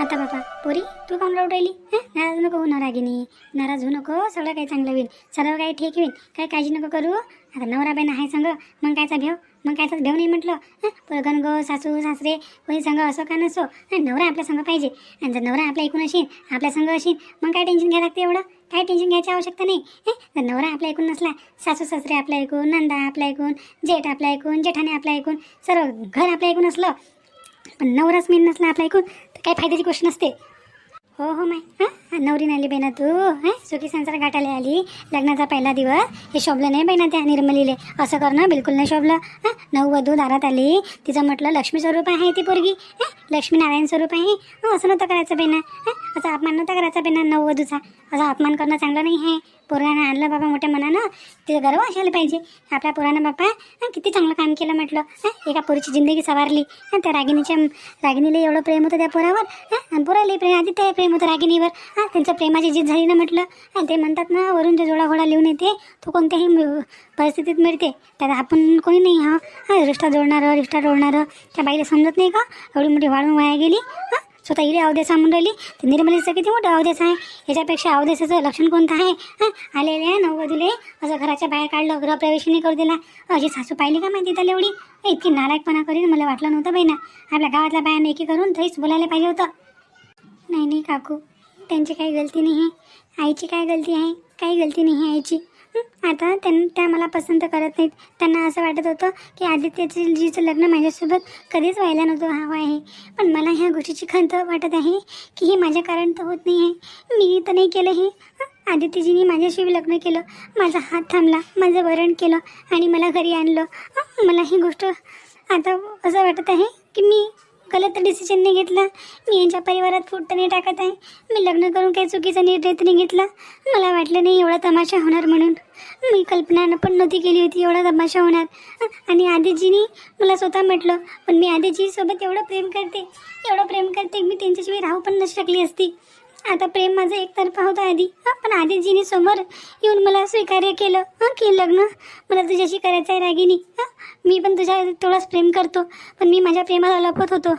आता बाबा पोरी तू काऊन रडू राहिली नाराज नको होऊ नरागिनी नाराज होऊ नको सगळं काही चांगलं होईल. सर्व काही ठीक होईल. काही काळजी नको करू. आता नवरा बाईन आहे संग. मग कायचा भेव? मग कायचा भेव नाही म्हटलं? हं? पण गो सासू सासरे कोणी संग असो का नसो? नवरा आपल्या संग पाहिजे. आणि जर नवरा आपल्या ऐकून असेल आपल्या संग असेल मग काय टेन्शन घ्यायला लागते एवढं? काय टेन्शन घ्यायची आवश्यकता नाही? हे? जर नवरा आपल्या ऐकून नसला सासू सासरे आपला ऐकून नंदा आपला ऐकून जेठ आपल्या ऐकून जेठाने आपला ऐकून सर्व घर आपल्या ऐकून असलं पण नवराच मेन नसला आपल्या ऐकून काही फायद्याची गोष्ट नसते. हो हो माय. हां? नवरी आली बहिणा तू. हां सुखी संसार गाठाला आली. लग्नाचा पहिला दिवस. हे शोभलं नाही बहिणा त्या निर्मलीले. असं करणं बिलकुल नाही शोभलं. हां नऊ वधू दारात आली. तिचं म्हटलं लक्ष्मी स्वरूप आहे ती पोरगी. हां स्वरूप आहे. हं, असं नव्हतं करायचं बहिणा. हां अपमान नव्हता करायचा बहिणा नऊ वधूचा. असा अपमान करणं चांगलं नाही आहे. पोरानं आणलं बाबा मोठ्या मनानं. तिचं गर्व असायला पाहिजे. आपल्या पोरानं बापा किती चांगलं काम केलं म्हटलं. एका पोरीची जिंदगी सवारली. त्या रागिनीच्या रागिनीला एवढं प्रेम होतं त्या पोरावर. हं, आणि पोराला प्रेम आधी ते प्रेम होतं रागिणीवर. हां त्यांचं प्रेमाची जीत झाली ना म्हटलं. आणि ते म्हणतात ना वरून जो जोडा घोडा लिहून येते तो कोणत्याही परिस्थितीत मिळते. त्यात आपण कोणी नाही हा. हां रिष्टा जोडणारं रिष्टा जोडणारं त्या बाईला समजत नाही का? एवढी मोठी वाढून वाया गेली हां. स्वतः इकडे अवदेश म्हणून राहिली. तर निर्मलीचं किती मोठं अवदेश आहे. याच्यापेक्षा अवदेशाचं लक्षण कोणतं आहे? हां आहे नववधूले. असं घराच्या बाहेर काढलं गृहप्रवेश नाही करू दिला. अशी सासू पाहिली का माहिती त्याला एवढी? इतकी नालायकपणा करीन मला वाटलं नव्हतं बाई ना आपल्या गावातल्या बायांना एकी करून तरीच बोलायला पाहिजे होतं. नाही नाही काकू. त्यांची काही गलती नाही. आहे आईची काय गलती आहे? काही गलती नाही आहे आईची. आता त्यां त्या मला पसंत करत नाहीत. त्यांना असं वाटत होतं की आदित्यचं जीचं लग्न माझ्यासोबत कधीच व्हायला नव्हतं हवं आहे. पण मला ह्या गोष्टीची खंत वाटत आहे की हे माझ्या कारण तर होत नाही आहे. मी तर नाही केलं हे. हं, आदित्यजींनी माझ्याशी लग्न केलं. माझा हात थांबला. माझं वरण केलं आणि मला घरी आणलं. मला ही गोष्ट आता असं वाटत आहे की मी गलत डिसिजन नाही घेतला. मी यांच्या परिवारात फूट तर नाही टाकत आहे. मी लग्न करून काही चुकीचा निर्णय तर नाही घेतला. मला वाटलं नाही एवढा तमाशा होणार म्हणून. मी कल्पना पण नव्हती केली होती एवढा तमाशा होणार. आणि आदिजीनी मला स्वतः म्हटलं पण मी आदिजीसोबत एवढं प्रेम करते एवढं प्रेम करते मी त्यांच्याशिवाय राहू पण न शकली असती. आता प्रेम माझं एकतर्फा होतं आधी. हां पण आदिजीने समोर येऊन मला स्वीकार्य केलं. हां की लग्न? मला तुझ्याशी करायचं आहे रागिनी. हां मी पण तुझ्या थोडाच प्रेम करतो. पण मी माझ्या प्रेमाला लपत होतो.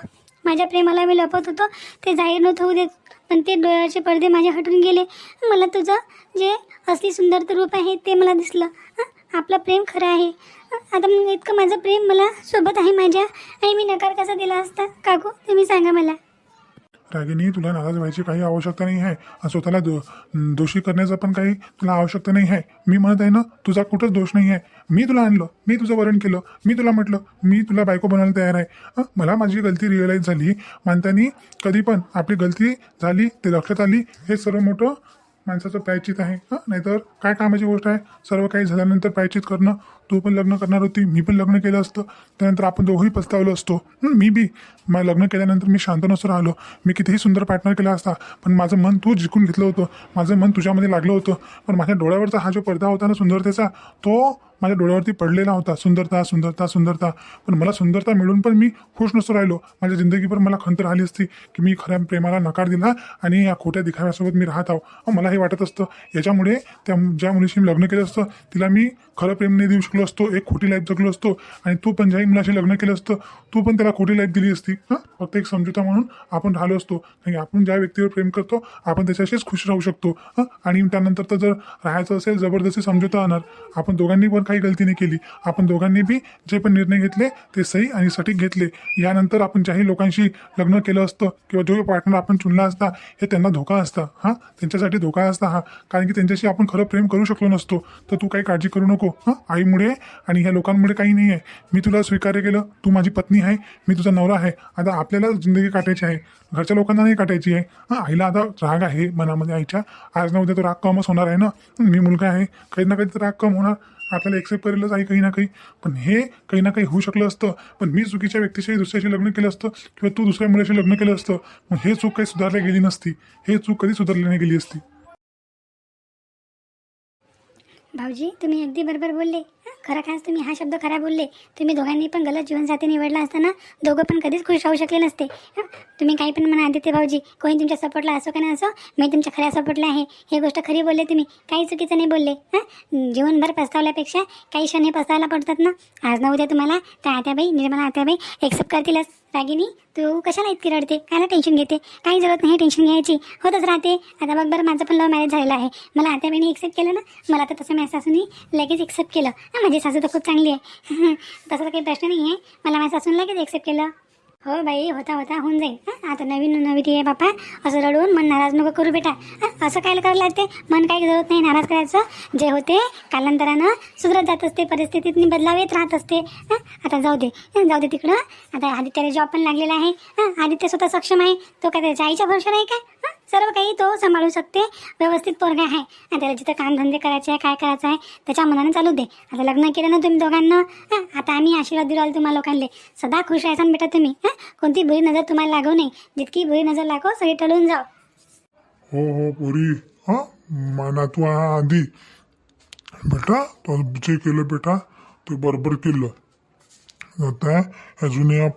माझ्या प्रेमाला मी लपत होतो. ते जाहीर नव्हतं होऊ देत. पण ते डोळ्याचे पडदे माझ्या हटून गेले. मला तुझं जे असली सुंदर रूप आहे ते मला दिसलं. हं? आपलं प्रेम खरं आहे. आता मग इतकं माझं प्रेम मला सोबत आहे माझ्या. आणि मी नकार कसा दिला असता? काकू तुम्ही सांगा मला. रागिनी तुला नाराज व्हायची काही आवश्यकता नाही आहे. स्वतःला दो दोषी करण्याचं पण काही तुला आवश्यकता नाही आहे. मी म्हणत आहे ना तुझा कुठंच दोष नाही आहे. मी तुला आणलं मी तुझं वरण केलं मी तुला म्हटलं मी तुला बायको बनायला तयार आहे. मला माझी गलती रिअलाईज झाली. मानतानी कधी पण आपली गलती झाली ते लक्षात आली हे सर्व मोठं माणसाचं प्रायचित आहे. हां नाहीतर काय कामाची गोष्ट आहे? सर्व काही झाल्यानंतर प्रायचित करणं तू पण लग्न करणार होती मी पण लग्न केलं असतं. त्यानंतर आपण दोघंही पस्तावलो असतो. मी बी. मग लग्न केल्यानंतर मी शांत नसतो राहिलो. मी कितीही सुंदर पार्टनर केला असता पण माझं मन तू जिंकून घेतलं होतं. माझं मन तुझ्यामध्ये लागलं होतं. पण माझ्या डोळ्यावरचा हा जो पडदा होता ना सुंदरतेचा तो माझ्या डोळ्यावरती पडलेला होता. सुंदरता सुंदरता सुंदरता. पण मला सुंदरता मिळून पण मी खुश नसतो राहिलो. माझ्या जिंदगीभर मला खंत राहिली असती की मी खऱ्या प्रेमाला नकार दिला आणि या खोट्या दिखाव्यासोबत मी राहत आहो. मला हे वाटत असतं. याच्यामुळे त्या ज्या मुलीशी मी लग्न केलं असतं तिला मी खरं प्रेम नाही देऊ शकलो. असतो एक खोटी लाईफ जगलो असतो आणि तू पण ज्याही मुलाशी लग्न केलं असतं तू पण त्याला खोटी लाईफ दिली असती. हां? फक्त एक समजुता म्हणून आपण राहिलो असतो. आणि आपण ज्या व्यक्तीवर प्रेम करतो आपण त्याच्याशीच खुश राहू शकतो. हां? आणि त्यानंतर तर जर राहायचं असेल जबरदस्ती समजुता आणणार. आपण दोघांनी पण काही गलती नाही केली. आपण दोघांनी बी जे पण निर्णय घेतले ते सही आणि सटीक घेतले. यानंतर आपण ज्याही लोकांशी लग्न केलं असतं किंवा जो पार्टनर आपण चुनला असता हे त्यांना धोका असता. हां? त्यांच्यासाठी धोका असता हा. कारण की त्यांच्याशी आपण खरं प्रेम करू शकलो नसतो. तर तू काही काळजी करू नको. हां? आईमुळे आणि ह्या लोकांमुळे काही नाही आहे मी तुला स्वीकार्य केलं. तू माझी पत्नी आहे. मी तुझा नवरा आहे. आता आपल्याला जिंदगी काटायची आहे. घरच्या लोकांना नाही काटायची आहे. हां आईला आता राग आहे मनामध्ये आईच्या. आज ना उद्या तो राग कमच होणार आहे ना? मी मुलगा आहे. काही ना काही तर राग कम होणार. आपल्याला एक्सेप्ट करेलच आहे काही ना काही. पण हे काही ना काही होऊ शकलं असतं. पण मी चुकीच्या व्यक्तीशी दुसऱ्याशी लग्न केलं असतं किंवा तू दुसऱ्या मुलाशी लग्न केलं असतं. मग हे चूक काही सुधारली गेली नसती. हे चूक कधी सुधारली नाही गेली असती? भाऊजी तुम्ही अगदी बरोबर बोलले. खरं खास तुम्ही हा शब्द खरा बोलले तुम्ही दोघांनी पण गलत जीवनसाथी निवडला असताना दोघं पण कधीच खुश राहू शकले नसते. तुम्ही काही पण म्हणा आदित्य भाऊजी कोणी तुमच्या सपोर्टला असो का नाही असो मी तुमच्या खऱ्या सपोर्टला आहे. हे गोष्ट खरी बोलले तुम्ही. काही चुकीचं नाही बोलले. हां? जीवनभर पस्तावल्यापेक्षा काही क्षण हे पस्तावला पडतात ना? आज ना उद्या तुम्हाला त्या आत्याबाई निर्मला आत्याबाई एक्सेप्ट करतीलच. रागिनी तू कशाला इतकी रडते? कायला टेन्शन घेते? काही जरूरत नाही टेन्शन घ्यायची. होतच राहते. आता बघ बरं माझं पण लव्ह मॅरेज झालेलं आहे. मला आता बहिणी एक्सेप्ट केलं ना मला तर तसं माझ्या सासूनी लगेच एक्सेप्ट केलं. माझी सासू तर खूप चांगली आहे. तसा तर काही प्रश्न नाही आहे मला माझ्या सासून लगेच एक्सेप्ट केलं. हो बाई होता होता होऊन जाईल. आता नवीन नवीन आहे बापा. असं रडून मन नाराज नको करू बेटा. असं काय करायला लागते? मन काही जरूरत नाही नाराज करायचं? जे होते कालांतरानं सुधरत जात असते परिस्थितीत बदलाव येत राहत असते. आता जाऊ दे. जाऊ दे तिकडं. आता आदित्याला जॉब पण लागलेला आहे. आदित्य स्वतः सक्षम आहे. तो काय त्याच्या आईच्या भरोशावर आहे काय सर्व काही तो सांभाळू शकते. व्यवस्थित पोरगा आहे. आणि त्याला जिथं कामधंदे करायचे आहे काय करायचं आहे त्याच्या मनाने चालू दे. आता लग्न केलं ना तुम्ही दोघांना आता आम्ही आशीर्वाद देऊ राहिलो तुम्हाला लोकांना सदा खुश राहायचा बेटा तुम्ही कोणती बुरी नजर तुम्हाला लागू नये. जितकी बुरी नजर लागो सगळी टळून जाओ. हो हो पुरी हा? माना तू आधी. बेटा तो जे केलं बेटा ते बरोबर केलं. आता ह्या जुन्या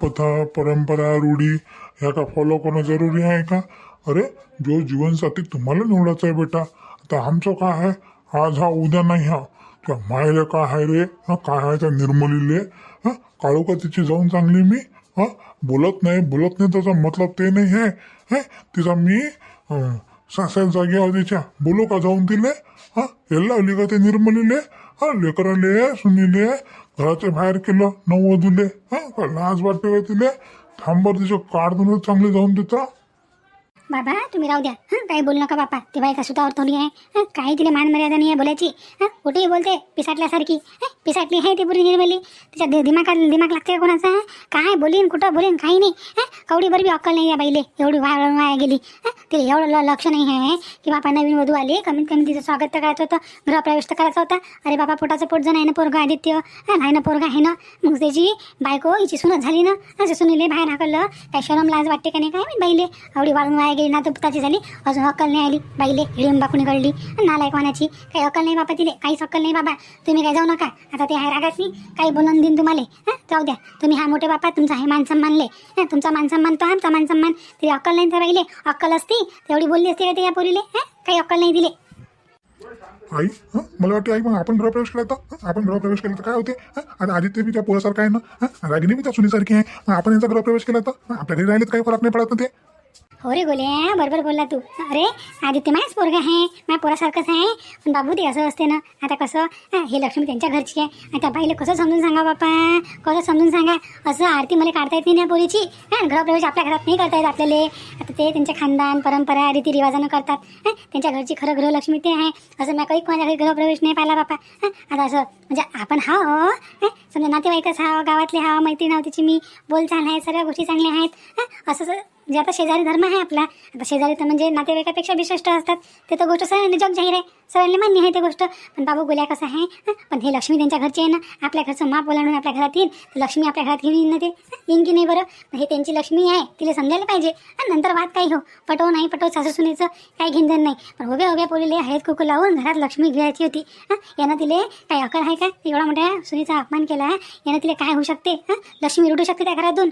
परंपरा रूढी ह्या का फॉलो करणं जरुरी आहे का? अरे जो जीवनसाथी तुम्हाला निवडायचा आहे बेटा आता आमचं काय आहे? आज हा उद्या नाही हा. किंवा मायला काय आहे रे? हा काय आहे त्या निर्मलीले? हा काळू का तिची जाऊन चांगली मी? हा बोलत नाही बोलत नाही त्याचा मतलब ते नाही आहे. हे तिचा मी सासऱ्या सासायला जागी तिच्या. बोलू का जाऊन तिले? हा यायला आली का ते निर्मलीले? हा लेकराले सुनीले घराच्या बाहेर केलं नऊ वधूले हा का लाज वाटते का तिले? थांबर तिच्या काढूनच चांगले जाऊन तिचा बाबा तुम्ही राहू द्या. हां काही बोलू नका बापा. ती बाई सुतावर थोडी आहे हं, काही तिला मान मर्यादा नाही आहे बोलायची. हां कुठेही बोलते पिसाटल्यासारखी. हं, पिसाटली आहे ती पुरी निर्मली. तिच्या दि- दिमागात दिमाग लागते का कोणाचा हं? काय बोलीन कुठं बोलीन काही नाही. हं, कवडी बरबी अक्कल नाही या बाईले. एवढी वाया वाया गेली. हं, तिला एवढं ल- लक्ष नाही आहे की बापा नवीन वधू आली. कमीत कमी तिचं स्वागत तर करायचं होतं. गृहप्रवेश तर करायचा होता. अरे बाबा पोटाचं पोट जण आहे ना पोरगा आदित्य. हं, आहे ना पोरगा आहे ना. मग त्याची बायको हिची सुनत झाली ना. असं सुनीले बाहेर हाकललं. काय शरम लाज वाटते का नाही काय बाईले. एवढी वाळून वाया गेली ना तुपताची झाली. अजून अक्कल नाही आली बाईले हिडून बाकुनी कळली नालायक वानाची काही अक्कल नाही बाबा तिले. काहीच अक्कल नाही बाबा. तुम्ही काय जाऊ नका. आता ते आहे रागात नाही काही बोलून देईन तुम्हाला. जाऊ द्या. तुम्ही हा मोठे बापा तुमचा हे मानसन्मानले सन्मान तुमचा मानसन्मान तो आमचा मान तरी अक्कल नाही तर बाईले अक्कल असती. तेवढी बोलली असती का ते या पोरीले? काही अक्कल नाही दिले आई हं? मला वाटते आई मग आपण गृहप्रवेश केला तर आपण गृहप्रवेश केला तर काय होते? हं? आता आदित्य बी त्या पोरासारखा आहे ना? हं? रागिनी बी त्या सुनीसारखी आहे. मग आपण यांचा गृहप्रवेश केला तर हं? आपल्या घरी राहिलेत काही फरक नाही पडत ना ते? हो रे गोल्या बरोबर बोलला तू. अरे आदित्य माझ्याच पोरगा आहे. माझ्या पोरासारखंच आहे. पण बाबू ते असं असते ना. आता कसं? हा, हे लक्ष्मी त्यांच्या घरची आहे. आणि त्या बाईला कसं समजून सांगा बापा? कसं समजून सांगा? असं आरती मला काढता येत नाही ना पोरीची. हा गृहप्रवेश आपल्या घरात नाही करता येत आपल्याला. आता ते त्यांच्या खानदान परंपरा रीतीरिवाजानं करतात. हा, त्यांच्या घरची खरं गृहलक्ष्मी ते आहे. असं मी काही कोणाच्या घरी गृहप्रवेश नाही पाहिला बापा. हा, आता असं म्हणजे आपण हा हो. समजा नातेवाईकच हा गावातले हा मैत्रीण आहो तिची मी. बोलचाल आहे सर्व गोष्टी चांगल्या आहेत. हा, असं जे आता शेजारी धर्म आहे आपला आता शेजारी तर म्हणजे नातेवाईकापेक्षा विशिष्ट असतात ते तर गोष्ट सगळ्यांनी जग जाहीर आहे. सगळ्यांना मान्य आहे ते गोष्ट. पण बाबू बोल्या कसं आहे? पण हे लक्ष्मी त्यांच्या घरचे आहे ना? आपल्या घरचं माप ओलांडून आपल्या घरात येईल. तर लक्ष्मी आपल्या घरात घेऊन येईन ना ते? येईन की नाही बरं? हे त्यांची लक्ष्मी आहे. तिला समजायला पाहिजे. आणि नंतर वाद काही हो. पटव नाही पटव सासू सुनेचं काही घेणदेण नाही. पण उभ्या उभ्या पोरीले हळद कुकू लावून घरात लक्ष्मी घ्यायची होती. यानं तिले काही अकल आहे का? एवढा मोठ्या सुनेचा अपमान केला आहे. यानं तिला काय होऊ शकते? हं? लक्ष्मी रुटू शकते त्या घरातून.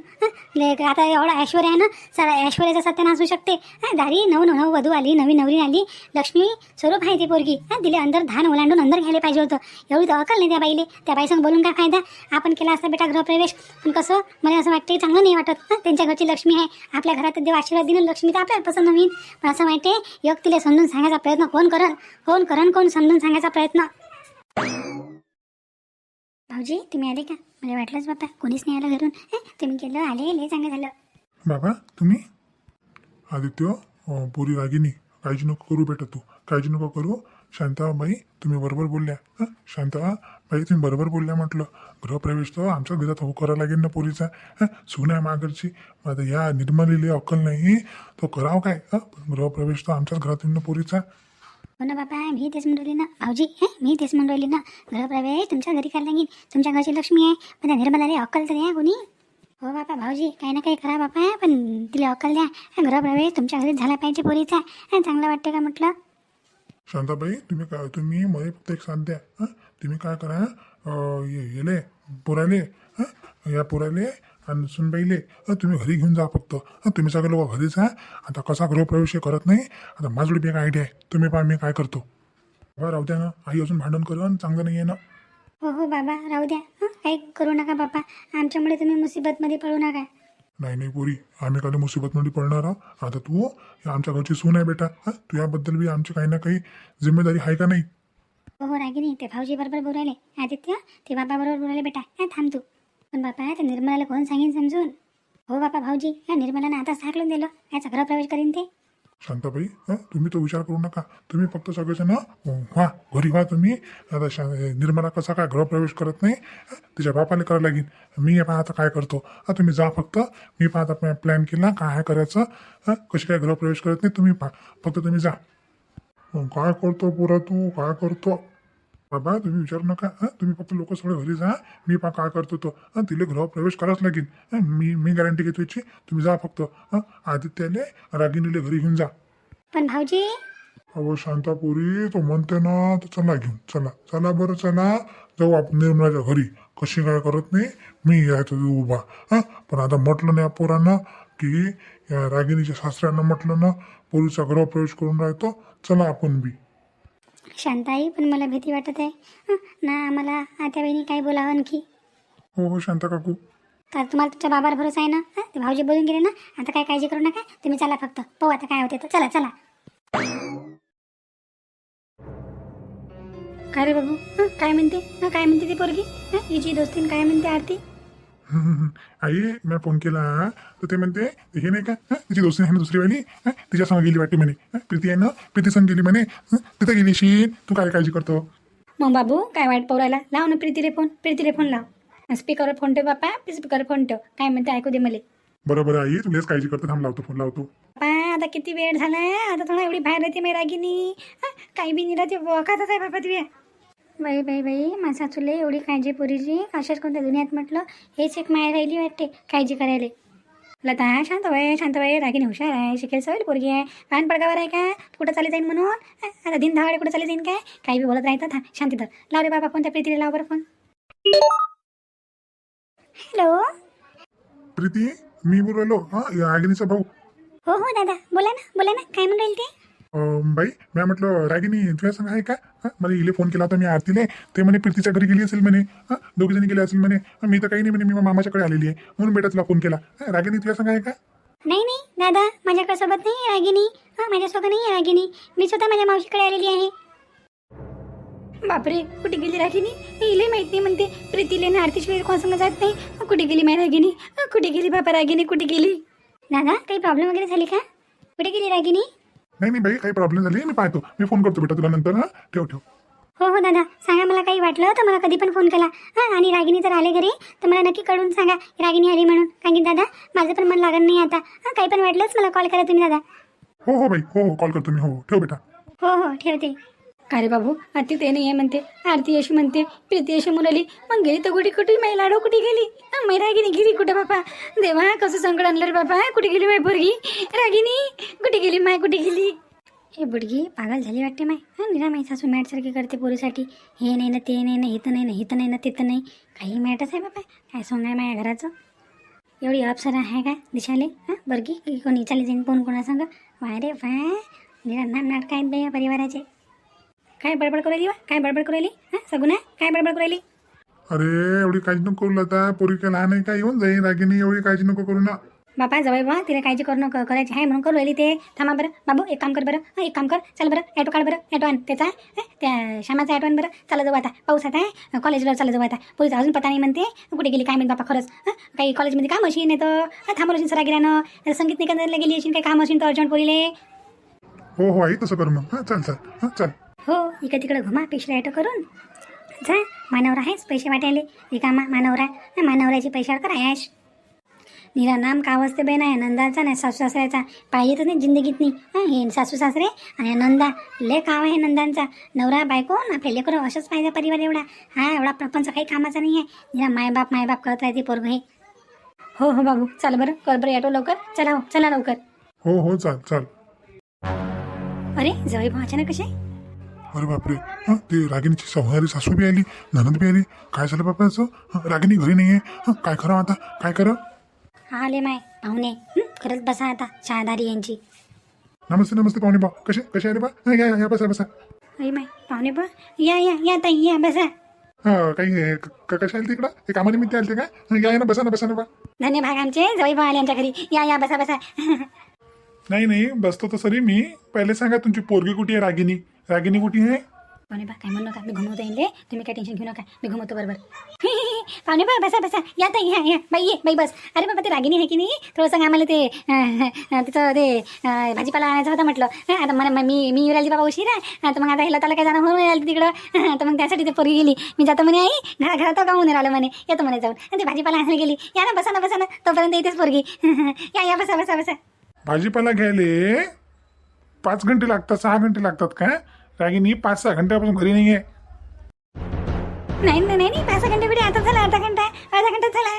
आता एवढा ऐश्वर्य आहे ना? सारा ऐश्वर्याचा सत्यानाश होऊ शकते. दारी नऊ नऊ वधू आली नवी नवरी आली. लक्ष्मी स्वरूप आहे ते पोरगी. हं? तिले अंदर धान ओलांडून अंदर घ्यायला पाहिजे होतं. एवढी तर अकल नाही त्या बाईले. त्या बाईसंग बोलून काय फायदा? आपण केला असता बेटा गृहप्रवेश. पण कसं? मला असं वाटते चांगलं नाही वाटत. त्यांच्या घरची लक्ष्मी आहे. आपल्या घरात देव आशीर्वाद दिलं लक्ष्मी तर आपल्याला पसंत होईल. पण असं वाटते योग तिला समजून सांगायचा प्रयत्न कोण करन कोण करन कोण समजून सांगायचा प्रयत्न? भाऊजी तुम्ही आले का? मला वाटलंच बापा कोणीच नाही आलं घरून. तुम्ही केलं आले लय चांगलं झालं. बाबा तुम्ही? आदित्य अं, पोरी रागिनी काळजी नको करू बेटा तू. काळजी नको करू. शांताबाई तुम्ही बरोबर बोलल्या. शांता बाई तुम्ही बरोबर बोलल्या म्हटलं. गृहप्रवेश तर आमच्या घरात हो करावं लागेल ना पोरीचा. हं? सून आहे मागरची मग आता या निर्मलीले अक्कल नाही तो करावं काय? हं? गृहप्रवेश तर आमच्याच घरात येईल ना पोरीचा. हो ना बाबा मी तेच म्हणून राहिली ना. भाऊजी हे मी तेच म्हणून राहिली ना. गृहप्रवेश तुमच्या घरी करायला लागेल. तुमच्या घरची लक्ष्मी आहे. पण त्या निर्मलाला अक्कल तर द्या कोणी. हो बापा भाऊजी काही ना काही करा बापा. पण तिला अक्कल द्या. गृहप्रवेश तुमच्या घरी झाला पाहिजे पोरीचा. चांगलं वाटतं का म्हटलं? शांताबाई तुम्ही काय तुम्ही मला फक्त एक साथ द्या हां? तुम्ही काय करा ये- येले पुराले या पुराले आणि सुनबाईले तुम्ही घरी घेऊन जा फक्त. तुम्ही सगळे लोक घरीच आहे आता कसा गृहप्रवेश करत नाही आता माझ्याकडे एक आयडिया आहे. तुम्ही पहा मी काय करतो. बरं राहू द्या ना. आई अजून भांडण करून चांगलं नाही आहे ना. हो हो बाबा राहू द्या. काही करू नका बाबा. आमच्यामुळे तुम्ही मुसीबतमध्ये पडू नका. नाही नाही पोरी आम्ही कधी मुसीबतमध्ये पडणार आहोत आता तू आमच्या घरची सून आहे बेटा हा? तू याबद्दल बी आमची काही ना काही जिम्मेदारी आहे का नाही? हो, हो रागिनी ते भाऊजी बरोबर बोलायले. आदित्य ते बाबा बरोबर बोलायले बेटा. काय थांब तू. पण बापा त्या निर्मलाला कोण सांगेन समजून? हो बापा भाऊजी या निर्मलानं आता साकलून दिलं. याचा गृहप्रवेश करीन ते. शांताबाई तुम्ही तो विचार करू नका. तुम्ही फक्त सगळेजण व्हा. घरी व्हा तुम्ही. आता शा निर्मला कसा काय गृहप्रवेश करत नाही तिच्या बापाने करायला लागेल मी पहा आता काय करतो? हा तुम्ही जा फक्त. मी पहा आता प्लॅन केला काय करायचं हं, कशी काय गृहप्रवेश करत नाही तुम्ही पहा फक्त तुम्ही जा. काय करतो पुरा तू? काय करतो? बाबा तुम्ही विचारू नका. हं तुम्ही फक्त लोक सगळे घरी जा. मी पहा काय करतो तो? हं तिला गृहप्रवेश करावंच लागेल. मी मी गॅरंटी घेतो याची. तुम्ही जा फक्त. हं आदित्याले रागिनीले घरी घेऊन जा. पण भाऊजी? अहो शांतापुरी तो म्हणते ना तर चला घेऊन. चला. चला बरं चला. जाऊ आपण निर्मलाच्या घरी. कशी काय करत नाही मी यायचं उभा. हां पण आता म्हटलं नाही या पोरांना की या रागिनीच्या सासऱ्यांना म्हटलं ना पोरीचा गृहप्रवेश करून राहतो. चला आपण बी. शांताई पण मला भीती वाटत आहे. ना आम्हाला आत्या बहिणी काय बोलावं आणखी? हो हो शांता काकू. तर तुम्हाला तुमच्या बाबावर भरोसा आहे ना? हं? ते भाऊजी बोलून गेले ना? आता काय काळजी करू नका? तुम्ही चला फक्त. पाहू आता काय होते तर. चला चला. काय रे बाबू? हं, काय म्हणते? हं, काय म्हणते ती पोरगी? हं, हिची दोस्तीन काय म्हणते आरती. आई मी फोन केला तर ते म्हणते हे नाही का तिची दोस्ती आहे ना दुसरी वाली तिच्या संग गेली वाटते म्हणे प्रीती आहे ना? प्रीती संग गेली म्हणे तिथं गेली शी तू काय काळजी करतो? मग बाबू काय वाईट पोरायला लाव ना प्रीतीले फोन. प्रीतीले फोन लाव. स्पीकरवर फोन ठेव बापा स्पीकरवर फोन ठेव. काय म्हणते ऐकू दे मला. बरोबर आई तुलाच काळजी करतो. थांब लावतो फोन लावतो. बापा आता किती वेळ झालाय? आता थोडा एवढी बाहेर येते मी रागिनी. काही बी निरा ते वखातच आहे बाबा तुझ्या बाई बाई बाई माझा तुले एवढी काळजी पुरीची अशाच कोणत्या दुनियात म्हटलं? हेच एक माया राहिली वाटते काळजी करायला. लता शांत वय शांत वय रागिनी हुशार आहे शिकेल सवय पोरगी आहे. पान पडगावर आहे का? कुठं चाली जाईन म्हणून? आता दिन दहाडे कुठं चाली जाईन काय? काही बी बोलत राहतात हा शांती तर लाव रे बाबा फोन त्या प्रीतीला लाव बरं फोन. हॅलो? प्रीती मी बोललो हा या रागिनीचा भाऊ. हो हो दादा बोला ना बोला ना काय म्हणून राहील ते? अं, बाई मी म्हटलं रागिनी तुझ्या संग आहे का? हा, मला इले फोन केला होता मी आरतीले. ते म्हणे प्रीतीच्या घरी गेली असेल म्हणे. हा? दोघी जणी गेले असेल म्हणे. हा, मी तर काही नाही म्हणे मी मामाच्याकडे आलेली आहे. म्हणून बेटा तुला फोन केला. हा, रागिनी तुझ्या संग आहे का? नाही नाही दादा माझ्याकडे सोबत नाही आहे रागिनी. हां माझ्यासोबत नाही आहे रागिनी. मी स्वतः माझ्या मावशीकडे आलेली आहे. बापरे कुठे गेली रागिनी? हिला माहीत नाही म्हणते. प्रीतीले ना आरतीशिवाय कोण संग जात नाही. अं, कुठे गेली माय रागिनी? अं, कुठे गेली बापा रागिनी? कुठे गेली? दादा काही प्रॉब्लेम वगैरे झाली का? कुठे गेली रागिनी? नाही नाही बाई काही प्रॉब्लेम झाली. मी पाहतो. मी फोन करतो बेटा तुला नंतर हा? ठेव ठेव. हो हो दादा. सांगा मला काही वाटलं तर मला कधी पण फोन केला. हां आणि रागिनी जर आले घरी. तर मला नक्की कळून सांगा रागिनी आली म्हणून. कारण की दादा माझं पण मन लागत नाही आता. हां काही पण वाटलंच मला कॉल करा तुम्ही दादा. हो हो बाई. हो हो कॉल करतो मी. हो हो. ठेव बेटा. हो हो ठेवते. अरे बाबू आरती ते नाही म्हणते आरती अशी म्हणते प्रीती अशी मुलाली मग गेली तर कुठे कुठे माई लाडो कुठे गेली? मै रागिनी गेली कुठे बापा? देवा कसं संकट आणलं रे बापा? कुठे गेली माय पोरगी? रागिनी कुठे गेली माय कुठे गेली? हे बुडगी पागल झाली वाटते माय. हां निरा माई सासू मॅटसारखी करते पोरीसाठी. हे नाही ना ते नाही ना हिथं नाही ना हिथं नाही ना तिथं नाही. काही मॅटच आहे बापा? काय सोंग आहे माझ्या घराचं? एवढी अप्सरा आहे का दिशाले? हां बरगी कोणी विचारले जाईन कोण कोणा सांग वाय रे वाय. निरा नाट नाटक आहेत बाई या परिवाराचे? काय बडबड करू राहिली वा? काय बडबड करू राहिली? हां सगुना? काय बडबड करू राहिली? अरे एवढी काळजी नको करू आता पोरी काय लहान आहे का येऊन जाईन? रागिनी एवढी काळजी नको करू ना. बापा जवळ बा तिला काळजी करू नको करायची आहे म्हणून करू राहिली ते. थांबा बरं. बाबू एक काम कर बरं. हं, एक काम कर. चल बरं ॲटो काढ बरं ॲटो आण. त्याचा हं, त्या श्यामाचा ॲटो आण बरं. चला जाऊ आता. पाऊस आता आहे कॉलेजला चला जाऊ आता. पोलीस अजून पता नाही म्हणते. कुठे गेली काय म्हणते बापा खरंच. हं, काही कॉलेजमध्ये काम असेल नाही तर. थांबवलं असेल सरा गिरानं संगीत निकेतनला गेली असेल काही काम असेल तर अर्जंट पोरीले. हो हो आई तसं कर मग. हा चल चल. हा चल. हो इकडे तिकडे घुमा पिशल्या ॲटो करून. जा मानवर आहेच पैसे वाटायले. रिकामा मानवरा मानवराचे पैशावर करा ॲश निरा नाम का वाजते बहीण आहे? नंदाचा नाही सासू सासऱ्याचा. पाहिजेतच नाही जिंदगीत नाही हं, सासू सासरे आणि नंदा. लय काव आहे नंदांचा. नवरा बायको ना आपले लेकरं असंच पाहिजे परिवार एवढा. हा एवढा प्रपंच काही कामाचा नाही आहे निरा मायबाप मायबाप करत राहते पोरग हे. हो हो बाबू. चल बरं. कर बरं ॲटो लवकर. चला हो चला लवकर. हो हो चाल चाल. अरे जवळ भाऊ अचानक कसे? अरे बापरे. हा ते रागिनीची सहोदरी सासू बी आली ननद बी आली. काय झालं बापा याचं हं, रागिनी घरी नाही आहे काय खरं आता? काय करा आले माय. पाहुणे. हं, खरंच बसा आता. शहादारी यांची. नमस्ते नमस्ते पाहुणे बा. कसे कसे आले बा? हा, या या, या बसा बसा. अरे माय. पाहुणे बा. या या या ताई या बसा. अं, काही हे, क- क- कशा आली तिकडं ते कामानिमित्त आलते काय या या ना बसा ना बसा ना बा. धन्य भाग आमचे. जवळ आले आमच्या घरी. या या बसा बसा. नाही नाही बसतो तर सरी मी. पहिले सांगा तुमची पोरगी कुठे आहे रागिनी रागिनी कुठे आहे? पाहुणे बा काय म्हणू नका मी घुमवतो येईल तुम्ही काय टेन्शन घेऊ नका मी घुमवतो बरोबर. पाहुणे बा बसा बसा. या ताई या या. बाई ये बाई बस. अरे बाबा ते रागिनी आहे की नाही? थोडं सांग आम्हाला ते अं, अं, तिचं ते अं, भाजीपाला आणायचं होतं म्हटलं. हं, आता मला मी मी राहिली बाबा उशिरा. तर मग आता ह्याला त्याला काय जाणं म्हणून राहिलं तिकडं. हं, तर मग त्यासाठी ते पोरगी गेली. मी जातो म्हणे आई. घरा घरात का म्हणून राहिलं म्हणे. येतो म्हणे जाऊन. आणि ते भाजीपाला आणायला गेली. या ना बसा ना बसा ना. तोपर्यंत इथेच पोरगी. या या बसा बसा बसा. भाजीपाला घ्यायले पाच घंटे लागतात सहा घंटे लागतात काय? रागिनी पाच सहा घंट्यापासून घरी नाही आहे नाही नाही नाही पाच सहा घंटे बिडे आता झाला अर्धा घंटा अर्धा घंटा झाला.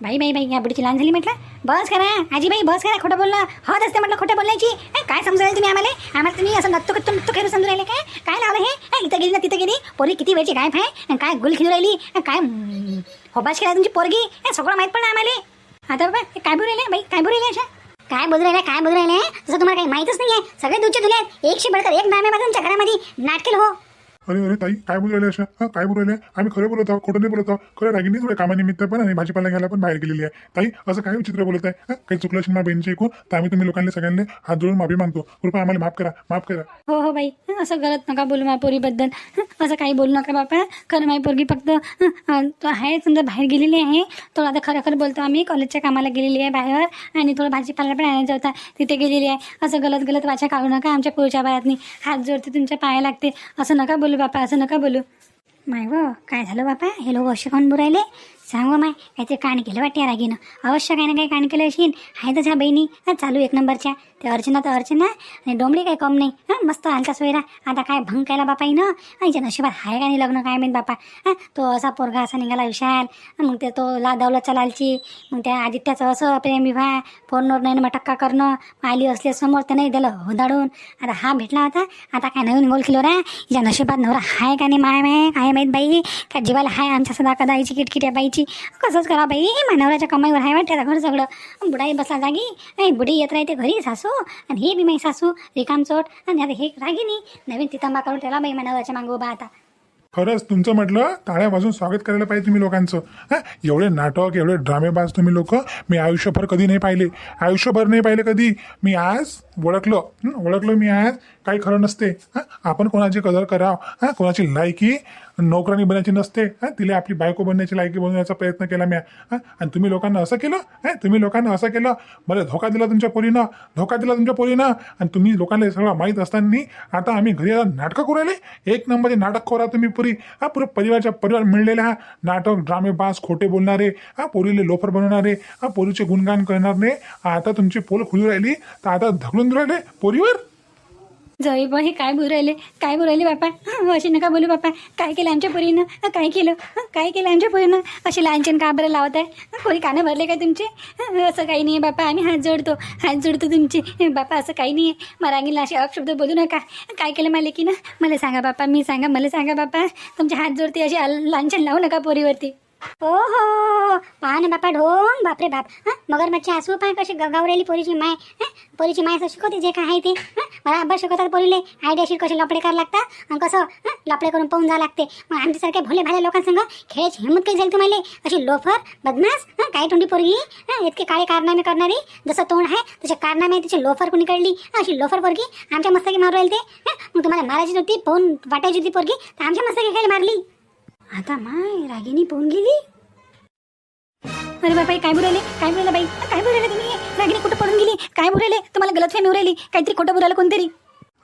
बाई बाई बाई या बुडीची लहान झाली म्हटलं. बस करा आजी बाई बस करा खोटं बोललं होत असते म्हटलं खोटं बोलायची. ए, काय समजू राहिले तुम्ही आम्हाला? आम्हाला तुम्ही असं नत्तो कत्तो नत्तो करून समजू राहिले काय? काय लावलं हे? ए, इथं गेली ना तिथं गेली. पोरी किती वेळची काय फाय काय गुल खेळू राहिली? काय हम्म, होबाश केला तुमची पोरगी? हे सगळं माहीत पण आम्हाला. आता बाबा हे काय बोलू राहिले? बाई काय बोलू राहिले अशा? काय बोलू राहिले काय बोलू राहिले? जसं तुम्हाला काही माहितच नाही आहे सगळे दुचे धुले आहेत. एकशे बडकर एक नामे तुमच्या घरामध्ये नाटकेल हो. अरे अरे ताई काय बोलू राहिले अशा? हा काय बोलू राहिले? आम्ही खरं बोलत आहोत खोटं नाही बोलत आहोत. खरं रागिनी थोड्या कामानिमित्त पण आणि भाजीपाला घ्यायला पण बाहेर गेलेली आहे. ताई असं काय विचित्र बोलत आहे? काही चुकलं असेल माझ्या बहिणीचे ऐकून तर आम्ही तुम्ही लोकांना सगळ्यांनी हात जोडून माफी मागतो. कृपया आम्हाला माफ करा माफ करा. हो हो बाई. असं गलत नका बोलू माझ्या पोरीबद्दल. असं काही बोलू नका बापा. खरं माई पोरगी फक्त आहे समजा बाहेर गेलेली आहे. थोडं आता खरं खरं बोलतो आम्ही कॉलेजच्या कामाला गेलेली आहे बाहेर आणि थोडं भाजीपाला पण आणायचा होता तिथे गेलेली आहे. असं गलत गलत वाचा काढू नका आमच्या पुढच्या बायातनी हात जोडते तुमच्या पाया लागते. असं नका बोलू बापा असं नका बोलू. माय व काय झालं बापा? हे लोक असे कोण बोलायले सांगू माय काहीतरी काण केलं वाटते या रागीनं. अवश्य काही ना काही काण केलं असेल आहे तर ह्या बहिणी. चालू एक नंबरच्या. ते अर्चना तर अर्चना. आणि डोंबडी काही कम नाही. हां मस्त आलता सोयरा. आता काय भंग केला बापा हिनं आईच्या नशिबात आहे का नाही लग्न? काय माहीत बापा. हां तो असा पोरगा असा निघाला विशाल. मग ते तो ला दौलतचा लालची. मग त्या आदित्याचं असं प्रेम विवाह. फोनवर नाही मग टक्का करणं. आली असल्यासमोर समोर ते नाही दिलं होदाडून. आता हा भेटला होता. आता काय नवीन गोल किलो रा? हिच्या नशिबात नवरा हाय का नाही माय माय? काय माहीत बाई? का जीवाला हाय आमच्या सदा कदा यायची किटकिट्या बाईची. कसंच करा बाई मानवराच्या कमाईवर हाय वाटतं घर सगळं. बुडाई बसा जागी नाही बुडी येत राहते घरी सासू आणि हे बी माई सासू रिकामचोट आणि आता हे रागिनी. नवीन तितांबा करून त्याला बाई मानवराच्या मागू उभा आता. खरंच तुमचं म्हटलं टाळ्या वाजून स्वागत करायला पाहिजे तुम्ही लोकांचं. एवढे नाटक एवढे ड्रामेबाज तुम्ही लोक मी आयुष्यभर कधी नाही पाहिले. आयुष्यभर नाही पाहिले कधी. मी आज ओळखलो. ओळखलो मी आज काही खरं नसते. आपण कोणाची कदर कराव. कोणाची लायकी नोकरानी बनायची नसते हां? तिला आपली बायको बनण्याची लायकी बनवण्याचा प्रयत्न केला मी आणि तुम्ही लोकांना असं केलं हा? तुम्ही लोकांना असं केलं मला धोका दिला तुमच्या पोरीनं धोका दिला तुमच्या पोरीनं आणि तुम्ही लोकांना सगळं माहीत असताना आता आम्ही घरी नाटकं करू राहिले. एक नंबरचे नाटक करा तुम्ही पुरी हा? पुरे परिवारच्या परिवार मिळलेले हा? नाटक ड्रामे बास खोटे बोलणारे हा? पोरीले लोफर बनवणारे हा? पोरीचे गुणगान करणारे आता तुमची पोल खुली राहिली तर आता धकलून राहिले पोरीवर? जय बा हे काय बोलू राहिले? काय बोलू राहिले बापा? अशी नका बोलू बापा. काय केलं आमच्या पोरीनं? काय केलं? काय केलं आमच्या पोरीनं? अशी लहानचेन का बरं लावत आहे कोणी कानं भरले काय तुमचे? असं काही नाही आहे बापा आम्ही हात जोडतो. हात जोडतो तुमचे. बापा असं काही नाही आहे मरांगीला असे अपशब्द बोलू नका. काय केलं मला की ना मला सांगा बापा मी सांगा मला सांगा बापा. तुमचे हात जोडते अशी लहानचेन लावू नका पोरीवरती. ओ हो पहा ना बापा ढोंग बापरे बाप. हा? मगर मच्छी हसू पाय कशी गगावरेली पोरीची माय. हं? पोरीची माय असं शिकवते जे काय आहे ते. मला अभ्यास शिकवतात पोरीले. आयडियाशीर कसे लपडे करायला लागतात? आणि कसं लपडे करून पाहून जावं लागते. मग आमच्यासारख्या भोले भाले लोकांसंग खेळायची हिंमत काही झाली तुम्हाला? अशी लोफर बदमास हं? काय तोंडी पोरगी? हं? इतके काळे कारनामे करणारी जसं तोंड आहे तसे कारनामे तिचे लोफर कुणी काढली अशी लोफर पोरगी आमच्या मस्तकी मारू राहिली ते. मग तुम्हाला मारायची होती पोहून वाटायची होती पोरगी तर आमच्या मस्तकी खेळ मारली. आता माय रागिनी पोहून गेली. अरे बाई काय बोलायले? काय बोलायला बाई? काय बोलायला तुम्ही? रागिनी कुठं पडून गेली? काय बोलायले? तुम्हाला गलतफहमी उरायली काहीतरी खोटं बोलायला कोणतरी.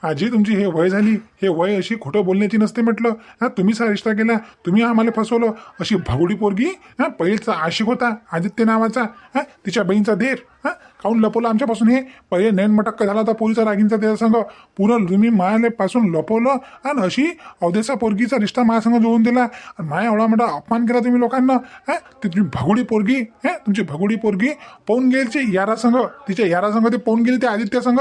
आजी तुमची हे वय झाली. हे वय अशी खोटं बोलण्याची नसते म्हटलं. हा तुम्हीच हा रिश्ता केला. तुम्ही आम्हाला फसवलं. अशी भागुडी पोरगी हा पहिलचा आशिक होता आदित्य नावाचा. हा तिच्या बहीणचा धेर हा काऊन लपवलं. आमच्यापासून हे पहिले नयन मटक्क झाला. होता पोरीचा रागींचा त्याचा संघ पुरं तुम्ही मायापासून लपवलं आणि अशी अवधेचा पोरगीचा रिश्ता माझ्यासंग जोडून दिला. आणि माया एवढा मोठा अपमान केला तुम्ही लोकांना हा? ती भगुडी पोरगी हे? तुमची भगुडी पोरगी पाहून गेलची यारा संघ तिच्या यारा संघ ते पाहून गेली ते आदित्य संघ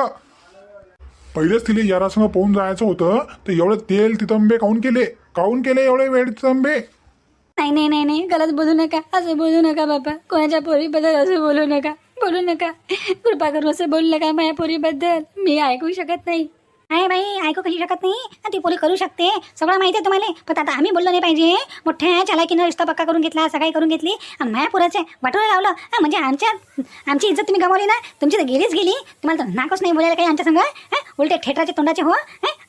पहिलेच तिला यारासंग पोहून जायचं होतं. तर एवढं तेल तितंबे काऊन केले. काऊन केले एवढे वेळ तितंबे. नाही नाही नाही नाही. गलत बोलू नका. असं बोलू नका बाबा कोणाच्या पोरीबद्दल असं बोलू नका. बोलू नका. कृपा करून असं बोलू नका माझ्या पोरीबद्दल. मी ऐकू शकत नाही. आहे बाई ऐकू कशी शकत नाही? ती पोरी करू शकते. सगळं माहिती आहे तुम्हाला. पण आता आम्ही बोललो नाही पाहिजे. मोठ्या चालाकीनं रिश्ता पक्का करून घेतला सगळी करून घेतली. आणि माया पुराचे वाटोळं लावलं. हा, म्हणजे आमच्या आमची इज्जत तुम्ही गमावली ना? तुमची तर गेलीच गेली. तुम्हाला तर नाकच नाही बोलायला काही आमच्या संग. हा, उलटे ठेटराचे तोंडाचे हो.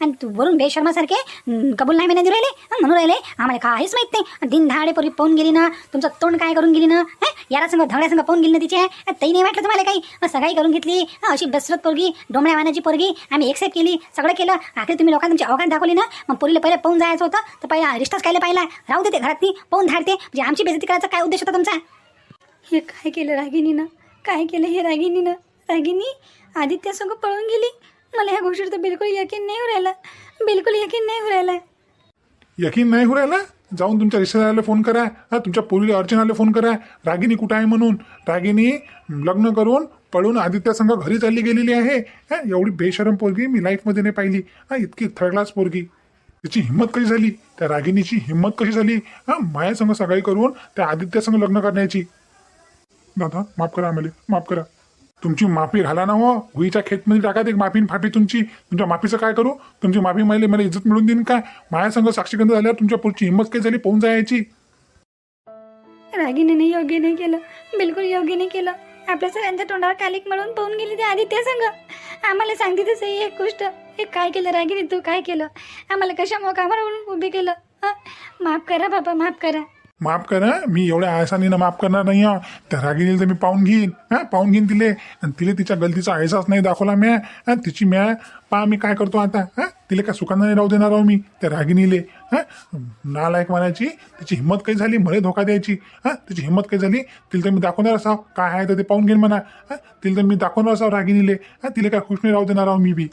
आणि तू वरून बेशर्मासारखे हं, कबूल नाही म्हणून राहिले? म्हणून राहिले. आम्हाला काहीच माहीत नाही. दिन दहाडे पोरी पाहून गेली ना तुमचं तोंड काय करून गेली ना? याला संग धावड्या संग पाहून गेली ना तिचे? तई नाही वाटलं तुम्हाला काही? सगळी करून घेतली. अशी बसरत पोरगी डोमळ्या वाहनाची पोरगी. आम्ही एक्सेप्ट केली. सगळं केलं. आखरी तुम्ही लोकांना तुमची अवघात दाखवली ना मग पोरीला पहिले पाहून जायचं होतं. तर पहिले रिश्ताच कायला पाहिला राहू देते घरात ती पाहून धाडते म्हणजे आमची बेजती करायचा काय उद्देश होता तुमचा? हे काय केलं रागिनीनं? काय केलं हे रागिनीनं? रागिनी आदित्यासोबत पळून गेली. मला ह्या गोष्टीवर तर बिलकुल यकीन नाही हो राहिला बिलकुल यकीन नाही राहिला यकीन नाही हो राहिला जाऊन तुमच्या रिश्तेदाराला फोन करा. हा तुमच्या पोरीला अर्चनाला फोन करा. रागिनी कुठं आहे म्हणून? रागिनी लग्न करून पळून आदित्य संघ घरी चालली गेलेली आहे. हा एवढी बेशरम पोरगी मी लाईफमध्ये नाही पाहिली. हा इतकी थर्ड क्लास पोरगी. तिची हिंमत कशी झाली? त्या रागिनीची हिंमत कशी झाली? हा माया संघ सगळी करून त्या आदित्य संघ लग्न करण्याची. दादा माफ करा आम्हाला माफ करा. तुमची माफी घाला ना हो. गुईच्या खेतमध्ये टाका ते माफी फाफी तुमची. तुमच्या माफीचं काय करू? तुमची माफी मला मला इज्जत मिळून देईन काय माया संघ साक्षीगंध झाल्यावर तुमच्या पुढची हिंमत काय झाली? पोहून जायची. रागिनीने योग्य नाही केलं. बिलकुल योग्य नाही केलं. आपल्या सगळ्यांच्या तोंडावर कालिक म्हणून पाहून गेली ते आदित्य सांग. आम्हाला सांगते तसं ही एक गोष्ट. हे काय केलं रागिनी? तू काय केलं? आम्हाला कशा मोकावर उभी केलं? हां? माफ करा बाबा माफ करा. माफ करा मी एवढ्या आयसानीनं माफ करणार नाही हा? त्या रागिनी तर मी पाहून घेईन हा? पाहून घेईन तिले. आणि तिला तिच्या गलतीचा अहसास नाही दाखवला म्या हा? तिची म्या पा मी काय करतो आता हा? तिला काय सुखांना नाही राहू देणार आहो मी त्या रागिनीले हा? नालायक म्हणायची तिची हिंमत काही झाली मला धोका द्यायची हा? तिची हिंमत काही झाली तिला तर मी दाखवणार असाव काय आहे तर ते पाहून घेईन म्हणा हा? तिला तर मी दाखवणार असाव रागिनीले हा? तिला काय खुश नाही राहू देणार आहो मी बी.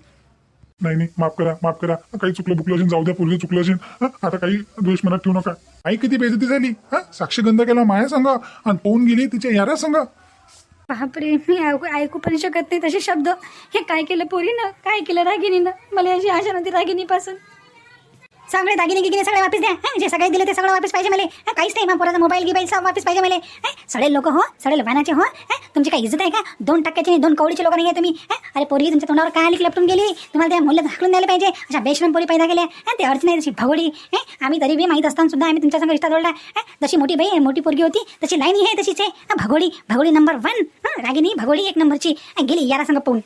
नाही नाही माफ करा माफ करा काही चुकलं बुकलं असेल जाऊ द्या पूर्वी चुकलं असेल आता काही द्वेष मनात ठेवू नका. आई किती बेजती झाली? हा? साक्षीगंध केला माया संघ आणि पोहून गेली तिच्या यारा संघ बापरे मी ऐकू ऐकू पण शकत नाही तसे शब्द. हे काय केलं पोरीनं? काय केलं रागिनीनं? मला याची आशा नव्हती रागिनीपासून. सगळे दागिने गिगिने सगळे वापस द्या हं? जे सगळे दिले ते सगळं वापस पाहिजे मला हं? काहीच नाही मग पोराचा मोबाईल गिबाईल सब वापस पाहिजे मला हं? लोक हो सगळे वाहनाचे हो हं? तुमची काय इज्जत आहे का दोन टक्क्याचे नाही दोन कवडीचे लोक नाही आहे तुम्ही हं? अरे पोरगी तुमच्या तोंडावर काय आली लपटून गेली तुम्हाला त्या मूल्य दाखवून द्यायला पाहिजे अशा बेशरम पोरी पैदा केल्या हं? ते अडचण आहे तशी भगोडी हं? आम्ही तरी बी माहीत असताना सुद्धा आम्ही तुमच्या संग रिश्ता जोडला हं? जशी मोठी बाई आहे मोठी पोरगी होती तशी लाईन आहे तशीच आहे हं? भगोडी भगोडी नंबर वन हं? रागिनी भगोडी एक नंबरची हं? गेली यारा संग पाहून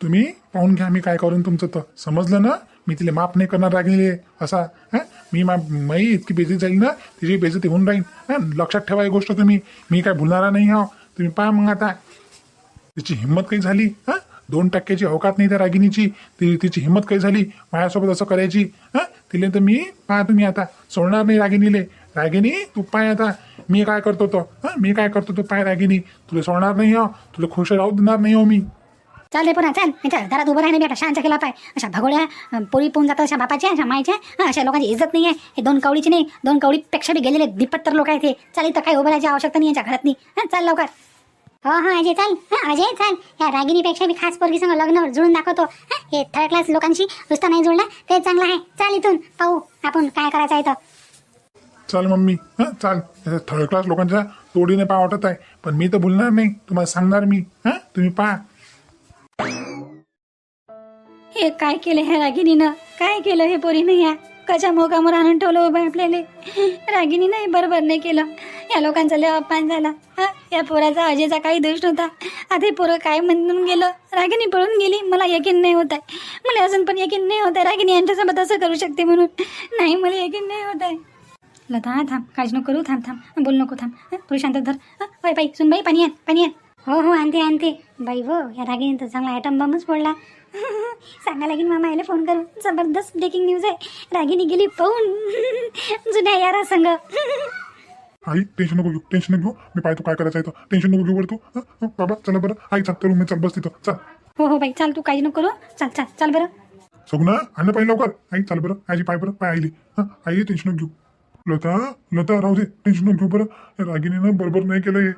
तुम्ही पाहून घ्या मी काय करून तुमचं तर समजलं ना मी तिला माफ नाही करणार रागिले असा हा? मी मा मी इतकी बेजती झाली ना तिची बेजती होऊन राहील लक्षात ठेवा ही गोष्ट तुम्ही. मी काय भुलणारा नाही हा तुम्ही पहा मग आता. तिची हिंमत काही झाली? हा? दोन टक्क्याची अवकात नाही त्या रागिनीची ती तिची हिंमत काही झाली? माझ्यासोबत असं करायची? हा? तिला तर मी पहा तुम्ही आता. सोडणार नाही रागिनीले रागिनी तू पाय आता. मी काय करतो तो? हा? मी काय करतो तो? पाय रागिनी तुला सोडणार नाही हो तुला खुश राहू देणार नाही हो मी. चाल रे पुन्हा चाल. यांच्या घरात उभं राहणे बेटा शांत केला पाय. अशा भगोळ्या पोळी पोहून जातात अशा बापाच्या अशा मायच्या अशा लोकांची इज्जत नाही आहे हे दोन कवडीची नाही दोन कवडीपेक्षा बी गेलेले दिपत्तर लोक आहेत हे. चाल इथं काही उभं राहायची आवश्यकता नाही यांच्या घरात नाही चाल लवकर. हो हो अजय चाल. हं, अजय चाल. या रागिणीपेक्षा मी खास पोरगी संग लग्न जुळून दाखवतो. हे थर्ड क्लास लोकांशी नुसता नाही जुळला ते चांगलं आहे. चाल इथून पाहू आपण काय करायचं आहे तर चाल मम्मी. हां चाल. थर्ड क्लास लोकांच्या तोडीने पा वाटत आहे. पण मी तर बोलणार नाही. तुम्हाला सांगणार मी. हां तुम्ही पहा. हे काय केलं ह्या रागिनीनं काय केलं हे पोरीनं या कशा मोगामोर आणून ठेवलं उभं आपल्याला? रागिनीनं नाही बरोबर नाही केलं. या लोकांचा लय अपमान झाला. हा? या पोराचा अजयचा काही दोष नव्हता. आता हे पोरं काय म्हणून गेलं? रागिनी पळून गेली. मला यकीन नाही होत आहे. मला अजून पण यकीन नाही होत आहे. रागिनी यांच्यासोबत असं करू शकते म्हणून. नाही मला यकीन नाही होत आहे. लता थांब. काळजी नको करू. थांब थांब. बोल नको थांब. पुरुषांत शांत धर. हं, होय बाई सुन बाई पाणी आण. पाणी आण. हो हो आणते आणते. बाई हो या रागिनी तर चांगला ॲटम बॉम्बच फोडला. सांगा लागेल मामा याला फोन करून. जबरदस्त ब्रेकिंग न्यूज आहे. रागिनी गेली पाहून. जुन्या यारा संग. आई टेन्शन नको घेऊ टेन्शन नको घेऊ. मी पाहतो काय करायचं आहे तर टेन्शन नको घेऊ बरं तू. हं, बाबा चला बरं. आई चाल रूम चल बस तिथं. चल. हो हो बाई चाल तू काळजी नको करू. चाल चाल चाल बरं. सगुणा आणलं पाहिजे लवकर. आई चाल बरं. आईची पाय बरं. पाय आईली. हां आई टेन्शन नको घेऊ. लता लता राहू दे. टेन्शन नको घेऊ बरं. रागिनीनं बरोबर नाही केलं हे.